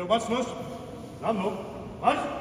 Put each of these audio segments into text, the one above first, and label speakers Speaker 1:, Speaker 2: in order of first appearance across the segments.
Speaker 1: Oddział baczność. Za mną. Marsz! Za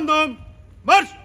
Speaker 1: mną! Marsz!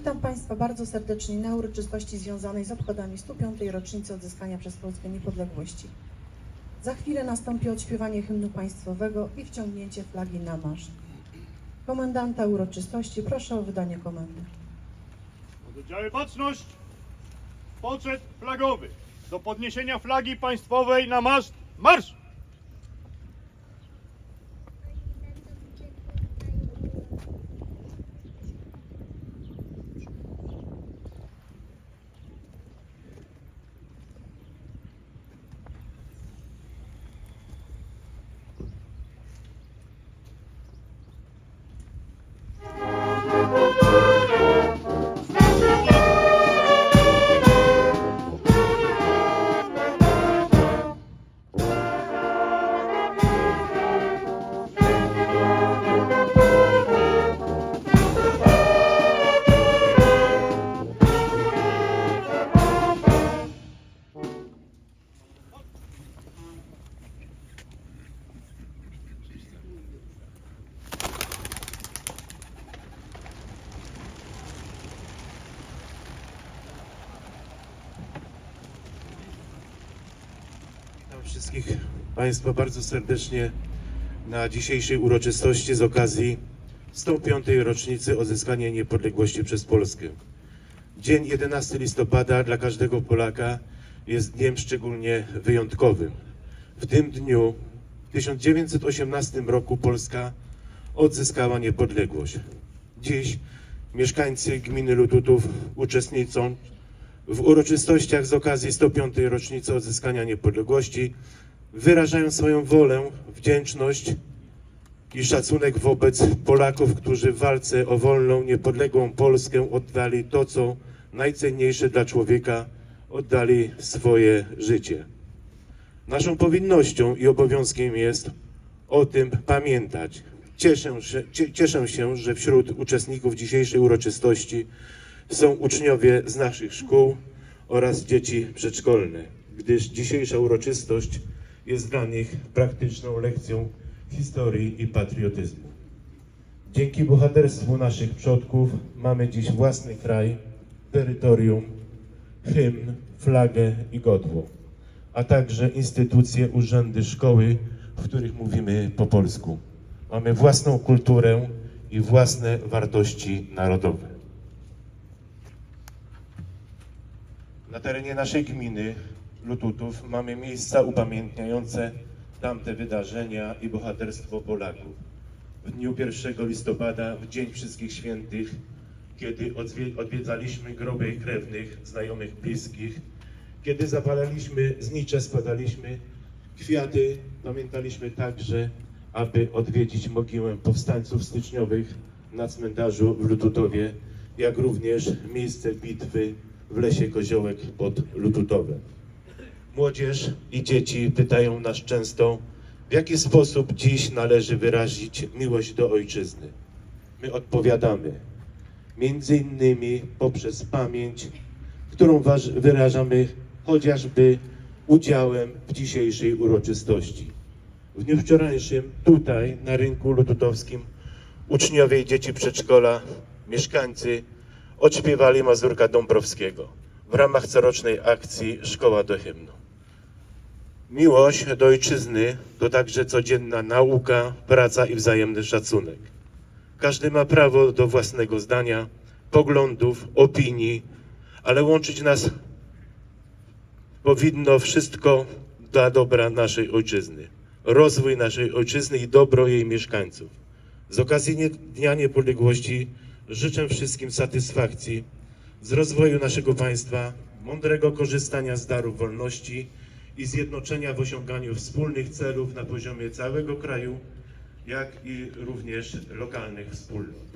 Speaker 2: Witam Państwa bardzo serdecznie na uroczystości związanej z obchodami 105. rocznicy odzyskania przez Polskę niepodległości. Za chwilę nastąpi odśpiewanie hymnu państwowego i wciągnięcie flagi na maszt. Komendanta uroczystości proszę o wydanie komendy.
Speaker 1: Oddziały baczność. Poczet flagowy. Do podniesienia flagi państwowej na maszt. Marsz!
Speaker 3: Witam wszystkich Państwa bardzo serdecznie na dzisiejszej uroczystości z okazji 105. rocznicy odzyskania niepodległości przez Polskę. Dzień 11 listopada dla każdego Polaka jest dniem szczególnie wyjątkowym. w tym dniu w 1918 roku Polska odzyskała niepodległość. Dziś mieszkańcy gminy Lututów uczestniczą w uroczystościach z okazji 105. rocznicy odzyskania niepodległości, wyrażają swoją wolę, wdzięczność i szacunek wobec Polaków, którzy w walce o wolną, niepodległą Polskę oddali to, co najcenniejsze dla człowieka, oddali swoje życie. Naszą powinnością i obowiązkiem jest o tym pamiętać. Cieszę się, cie- cieszę się, że wśród uczestników dzisiejszej uroczystości są uczniowie z naszych szkół oraz dzieci przedszkolne, gdyż dzisiejsza uroczystość jest dla nich praktyczną lekcją historii i patriotyzmu. Dzięki bohaterstwu naszych przodków mamy dziś własny kraj, terytorium, hymn, flagę i godło, a także instytucje, urzędy, szkoły, w których mówimy po polsku. Mamy własną kulturę i własne wartości narodowe. Na terenie naszej gminy Lututów mamy miejsca upamiętniające tamte wydarzenia i bohaterstwo Polaków. W dniu 1 listopada, w Dzień Wszystkich Świętych, kiedy odwie- odwiedzaliśmy groby krewnych, znajomych, bliskich, kiedy zapalaliśmy znicze, składaliśmy kwiaty, pamiętaliśmy także, aby odwiedzić mogiłę powstańców styczniowych na cmentarzu w Lututowie, jak również miejsce bitwy w lesie Koziołek pod Lututowem. Młodzież i dzieci pytają nas często, w jaki sposób dziś należy wyrazić miłość do ojczyzny. My odpowiadamy, między innymi poprzez pamięć, którą wyrażamy chociażby udziałem w dzisiejszej uroczystości. W dniu wczorajszym tutaj na rynku lututowskim uczniowie i dzieci przedszkola, mieszkańcy odśpiewali Mazurka Dąbrowskiego w ramach corocznej akcji Szkoła do hymnu. Miłość do ojczyzny to także codzienna nauka, praca i wzajemny szacunek. Każdy ma prawo do własnego zdania, poglądów, opinii, ale łączyć nas powinno wszystko dla dobra naszej ojczyzny. Rozwój naszej ojczyzny i dobro jej mieszkańców. Z okazji Dnia Niepodległości życzę wszystkim satysfakcji z rozwoju naszego państwa, mądrego korzystania z darów wolności i zjednoczenia w osiąganiu wspólnych celów na poziomie całego kraju, jak i również lokalnych wspólnot.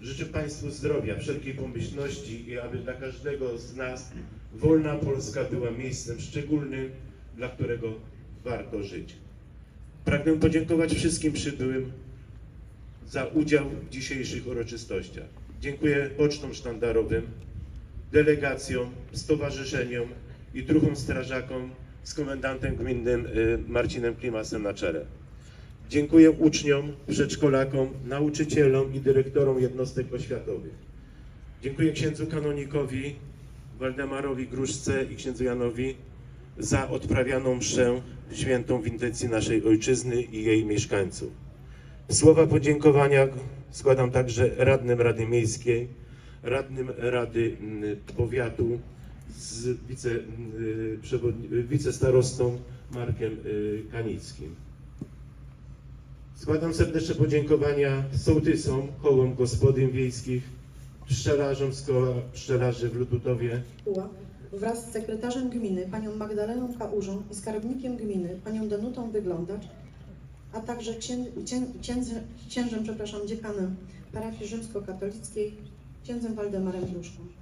Speaker 3: Życzę Państwu zdrowia, wszelkiej pomyślności i aby dla każdego z nas wolna Polska była miejscem szczególnym, dla którego warto żyć. Pragnę podziękować wszystkim przybyłym za udział w dzisiejszych uroczystościach. Dziękuję pocztom sztandarowym, delegacjom, stowarzyszeniom i druhom strażakom z komendantem gminnym y, Marcinem Klimasem na czele. Dziękuję uczniom, przedszkolakom, nauczycielom i dyrektorom jednostek oświatowych. Dziękuję księdzu kanonikowi Waldemarowi Gruszce i księdzu Janowi za odprawianą mszę świętą w intencji naszej ojczyzny i jej mieszkańców. Słowa podziękowania składam także radnym Rady Miejskiej, radnym Rady mm, Powiatu z wice, mm, wicestarostą Markiem y, Kanickim. Składam serdeczne podziękowania sołtysom, kołom gospodyń wiejskich, pszczelarzom z koła pszczelarzy w Lututowie,
Speaker 2: wraz z sekretarzem gminy, panią Magdaleną Kałużą i skarbnikiem gminy, panią Danutą Wyglądacz, a także księ, księ, przepraszam, dziekanem parafii rzymskokatolickiej, księdzem Waldemarem Gruszką.